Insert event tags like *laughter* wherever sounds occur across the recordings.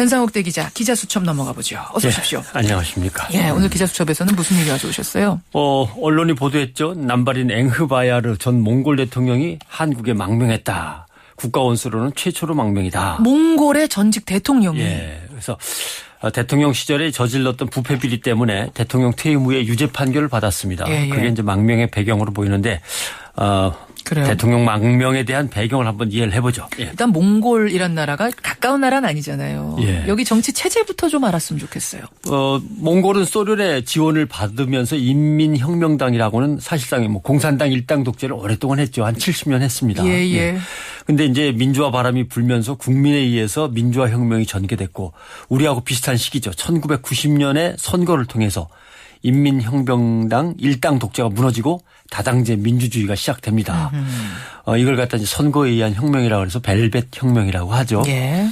변상욱 대기자 기자 수첩 넘어가 보죠. 어서 예, 오십시오. 안녕하십니까. 예, 오늘 기자 수첩에서는 무슨 얘기 가져오셨어요? 어, 언론이 보도했죠. 남발인 엥흐바야르 전 몽골 대통령이 한국에 망명했다. 국가 원수로는 최초로 망명이다. 몽골의 전직 대통령이 예. 그래서 어, 대통령 시절에 저질렀던 부패 비리 때문에 대통령 퇴임 후에 유죄 판결을 받았습니다. 예, 예. 그게 이제 망명의 배경으로 보이는데 어, 그래요. 대통령 망명에 대한 배경을 한번 이해를 해보죠. 예. 일단 몽골이란 나라가 가까운 나라는 아니잖아요. 예. 여기 정치 체제부터 좀 알았으면 좋겠어요. 어, 몽골은 소련의 지원을 받으면서 인민혁명당이라고는 사실상 뭐 공산당 일당 독재를 오랫동안 했죠. 한 70년 했습니다. 예, 예. 근데 이제 민주화 바람이 불면서 국민에 의해서 민주화 혁명이 전개됐고 우리하고 비슷한 시기죠. 1990년에 선거를 통해서 인민혁명당 일당 독재가 무너지고 다당제 민주주의가 시작됩니다. 어, 이걸 갖다 이제 선거에 의한 혁명이라고 해서 벨벳 혁명이라고 하죠. 예.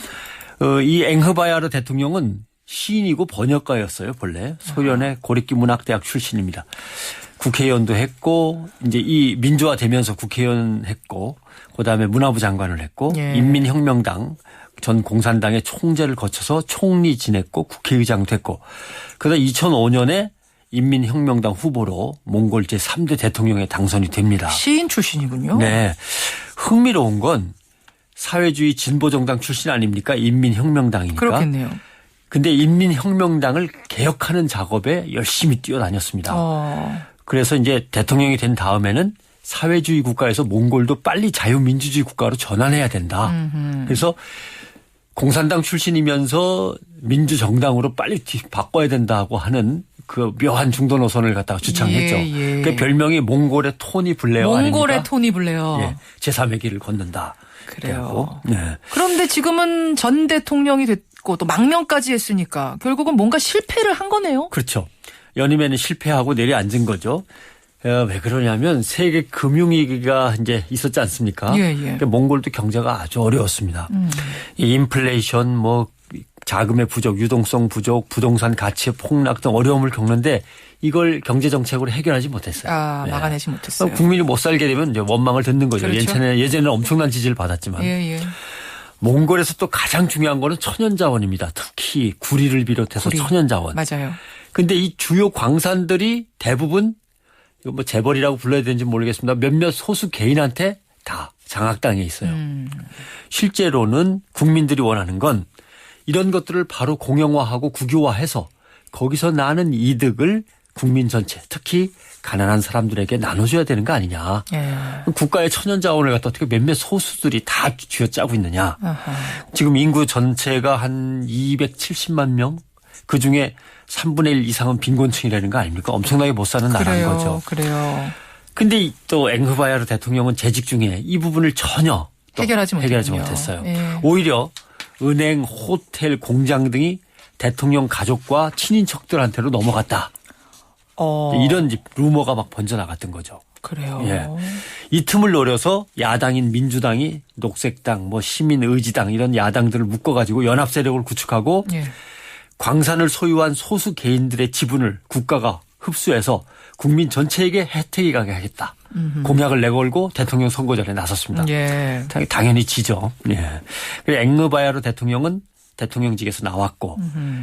어, 이 엥흐바야르 대통령은 시인이고 번역가였어요, 본래. 소련의 고립기 문학대학 출신입니다. 국회의원도 했고, 이제 이 민주화 되면서 국회의원 했고, 그 다음에 문화부 장관을 했고, 예. 인민혁명당 전 공산당의 총재를 거쳐서 총리 지냈고, 국회의장 됐고, 그러다 2005년에 인민혁명당 후보로 몽골 제3대 대통령에 당선이 됩니다. 시인 출신이군요. 네. 흥미로운 건 사회주의 진보정당 출신 아닙니까? 인민혁명당이니까. 그렇겠네요. 근데 인민혁명당을 개혁하는 작업에 열심히 뛰어다녔습니다. 어. 그래서 이제 대통령이 된 다음에는 사회주의 국가에서 몽골도 빨리 자유민주주의 국가로 전환해야 된다. 그래서 공산당 출신이면서 민주정당으로 빨리 뒤- 바꿔야 된다고 하는 그 묘한 중도 노선을 갖다가 주창했죠. 예, 예. 그 별명이 몽골의 토니 블레어 몽골의 아닙니까? 토니 블레어. 예, 제3의 길을 걷는다. 그래요. 네. 그런데 지금은 전 대통령이 됐고 또 망명까지 했으니까 결국은 뭔가 실패를 한 거네요. 그렇죠. 연임에는 실패하고 내려앉은 거죠. 어, 왜 그러냐면 세계 금융위기가 이제 있었지 않습니까? 예, 예. 그러니까 몽골도 경제가 아주 어려웠습니다. 이 인플레이션 뭐 자금의 부족, 유동성 부족, 부동산 가치의 폭락 등 어려움을 겪는데 이걸 경제 정책으로 해결하지 못했어요. 아, 네. 막아내지 못했어요. 국민이 못 살게 되면 이제 원망을 듣는 거죠. 그렇죠. 예전에 예전에는 엄청난 지지를 받았지만 예, 예. 몽골에서 또 가장 중요한 거는 천연 자원입니다. 특히 구리를 비롯해서 구리. 천연 자원. 맞아요. 근데 이 주요 광산들이 대부분 이거 뭐 재벌이라고 불러야 되는지 모르겠습니다. 몇몇 소수 개인한테 다 장악당해 있어요. 음. 실제로는 국민들이 원하는 건 이런 것들을 바로 공영화하고 국유화해서 거기서 나는 이득을 국민 전체 특히 가난한 사람들에게 나눠줘야 되는 거 아니냐. 예. 국가의 천연 자원을 갖다 어떻게 몇몇 소수들이 다 쥐어짜고 있느냐. 아하. 지금 인구 전체가 한 270만 명? 그 중에 3분의 1 이상은 빈곤층이라는 거 아닙니까? 엄청나게 못 사는 나라인 그래요. 거죠. 그래요. 근데 이또 엥흐바야르 대통령은 재직 중에 이 부분을 전혀 또 해결하지 해결하지. 못했어요. 예. 오히려 은행, 호텔, 공장 등이 대통령 가족과 친인척들한테로 넘어갔다. 어. 이런 루머가 막 번져나갔던 거죠. 그래요. 예. 이 틈을 노려서 야당인 민주당이 녹색당, 뭐 시민의지당 이런 야당들을 묶어가지고 연합 세력을 구축하고 예. 광산을 소유한 소수 개인들의 지분을 국가가 흡수해서 국민 전체에게 혜택이 가게 하겠다. 공약을 내걸고 대통령 선거전에 나섰습니다. 예. 당- 당연히 지죠. 예. 그리고 앵르바야르 대통령은 대통령직에서 나왔고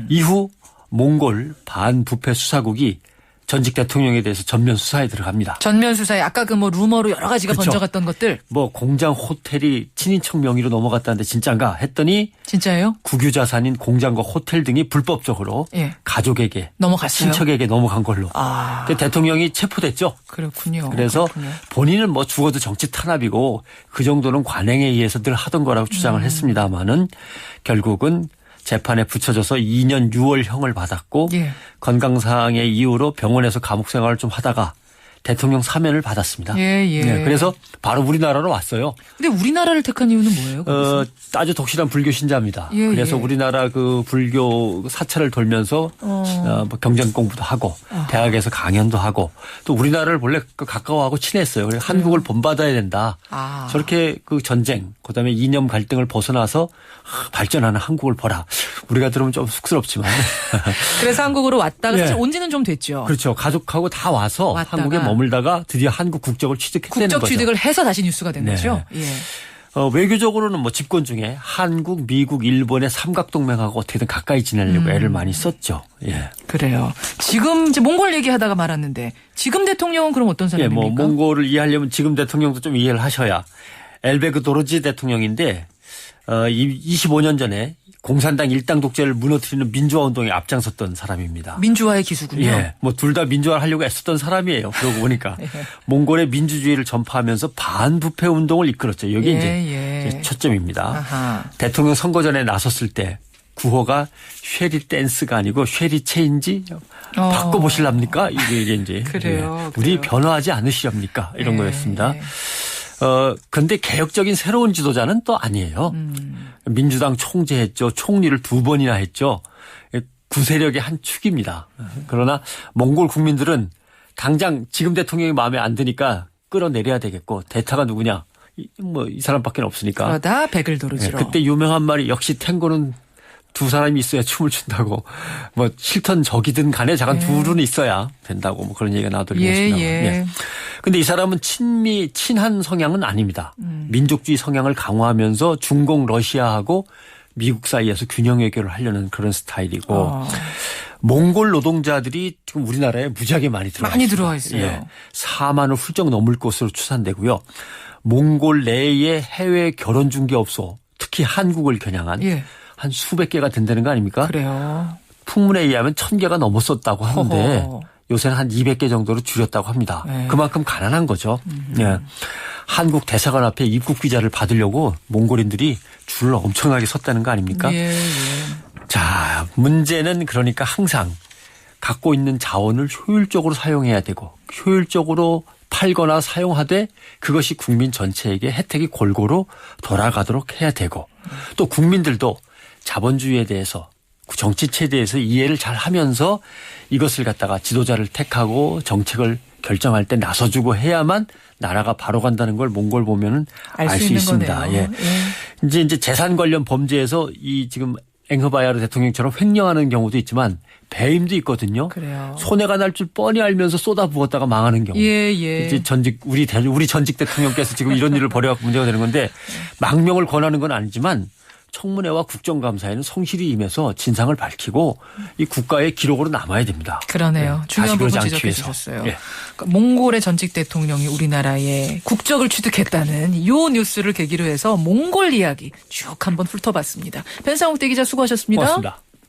이후 몽골 반부패 수사국이 전직 대통령에 대해서 전면 수사에 들어갑니다. 전면 수사에 아까 그 뭐 루머로 여러 가지가 그렇죠. 번져갔던 것들 뭐 공장 호텔이 친인척 명의로 넘어갔다는데 진짠가 했더니 진짜예요? 국유 자산인 공장과 호텔 등이 불법적으로 예. 가족에게 넘어갔어요. 친척에게 넘어간 걸로. 아. 그 대통령이 체포됐죠. 그렇군요. 그래서 그렇군요. 본인은 뭐 죽어도 정치 탄압이고 그 정도는 관행에 의해서 늘 하던 거라고 주장을 음. 했습니다마는 결국은 재판에 붙여져서 2년 6월형을 받았고 예. 건강상의 이유로 병원에서 감옥 생활을 좀 하다가 대통령 사면을 받았습니다. 예, 예. 네, 그래서 바로 우리나라로 왔어요. 근데 우리나라를 택한 이유는 뭐예요? 거기서? 어, 아주 독실한 불교 신자입니다. 예, 그래서 예. 우리나라 그 불교 사찰을 돌면서 어. 어, 뭐 경전 공부도 하고 대학에서 강연도 하고 또 우리나라를 원래 그 가까워하고 친했어요. 그래서 한국을 본받아야 된다. 아. 저렇게 그 전쟁, 그다음에 이념 갈등을 벗어나서 아, 발전하는 한국을 보라. 우리가 들으면 좀 쑥스럽지만 그래서 한국으로 왔다가 예. *laughs* 사실 온 지는 좀 됐죠. 그렇죠. 가족하고 다 와서 왔다가. 한국에 머 물다가 드디어 한국 국적을 취득했다는 국적 거죠. 취득을 해서 다시 뉴스가 된 네. 거죠. 예. 어, 외교적으로는 뭐 집권 중에 한국, 미국, 일본의 삼각동맹하고 어떻게든 가까이 지내려고 애를 많이 썼죠. 예. 그래요. 지금 이제 몽골 얘기하다가 말았는데 지금 대통령은 그럼 어떤 예, 뭐 사람입니까? 몽골을 이해하려면 지금 대통령도 좀 이해를 하셔야 엘베그 도르지 대통령인데 어, 25년 전에 공산당 일당 독재를 무너뜨리는 민주화 운동에 앞장섰던 사람입니다. 민주화의 기수군요. 예, 뭐 둘 다 민주화를 하려고 애썼던 사람이에요. 그러고 보니까 *laughs* 예. 몽골의 민주주의를 전파하면서 반부패 운동을 이끌었죠. 여기 예, 이제 예. 초점입니다. 아하. 대통령 선거 전에 나섰을 때 구호가 쉐리 댄스가 아니고 쉐리 체인지 어. 바꿔보실랍니까? 이게, 이게 이제 *laughs* 그래요, 예. 우리 그래요. 변화하지 않으시렵니까? 이런 예, 거였습니다. 예. 어, 근데 개혁적인 새로운 지도자는 또 아니에요. 음. 민주당 총재했죠. 총리를 두 번이나 했죠. 예, 구세력의 한 축입니다. 그러나 몽골 국민들은 당장 지금 대통령이 마음에 안 드니까 끌어내려야 되겠고 대타가 누구냐? 뭐 이 사람밖에 없으니까. 그러다 백을 예, 도르지로. 그때 유명한 말이 역시 탱고는 두 사람이 있어야 춤을 춘다고. 뭐 싫던 적이든 간에 잠깐 둘은 있어야 된다고 뭐 그런 얘기가 나돌고 예, 있습니다. 예. 근데 이 사람은 친미 친한 성향은 아닙니다. 음. 민족주의 성향을 강화하면서 중공 러시아하고 미국 사이에서 균형 외교를 하려는 그런 스타일이고 어. 몽골 노동자들이 지금 우리나라에 무지하게 많이 들어와 많이 있습니다. 들어와 있어요. 예. 4만을 훌쩍 넘을 것으로 추산되고요. 몽골 내에 해외 결혼 중개업소 특히 한국을 겨냥한 예. 한 수백 개가 된다는 거 아닙니까? 그래요. 풍문에 의하면 천 개가 넘었었다고 하는데 허허. 요새는 한 200개 정도로 줄였다고 합니다. 네. 음. 그만큼 가난한 거죠. 예. 한국 대사관 앞에 입국 비자를 받으려고 몽골인들이 줄을 엄청나게 섰다는 거 아닙니까? 예, 예. 자, 문제는 그러니까 항상 갖고 있는 자원을 효율적으로 사용해야 되고 효율적으로 팔거나 사용하되 그것이 국민 전체에게 혜택이 골고루 돌아가도록 해야 되고 또 국민들도 자본주의에 대해서 정치 체제에서 이해를 잘 하면서 이것을 갖다가 지도자를 택하고 정책을 결정할 때 나서주고 해야만 나라가 바로 간다는 걸 몽골 보면은 알알수수 있는 있습니다. 거네요. 예. 이제 이제 재산 관련 범죄에서 이 지금 앵허바야르 대통령처럼 횡령하는 경우도 있지만 배임도 있거든요. 그래요. 손해가 날 줄 뻔히 알면서 쏟아 부었다가 망하는 경우. 예, 예. 이제 전직 우리 대, 우리 전직 대통령께서 지금 이런 일을 벌여갖고 문제가 되는 건데 망명을 권하는 건 아니지만 청문회와 국정감사에는 성실히 임해서 진상을 밝히고 이 국가의 기록으로 남아야 됩니다. 그러네요. 예, 중요한 부분 지적해 위해서. 주셨어요. 예. 그러니까 몽골의 전직 대통령이 우리나라의 국적을 취득했다는 요 뉴스를 계기로 해서 몽골 이야기 쭉 한번 훑어봤습니다. 변상욱 대기자 수고하셨습니다. 고맙습니다.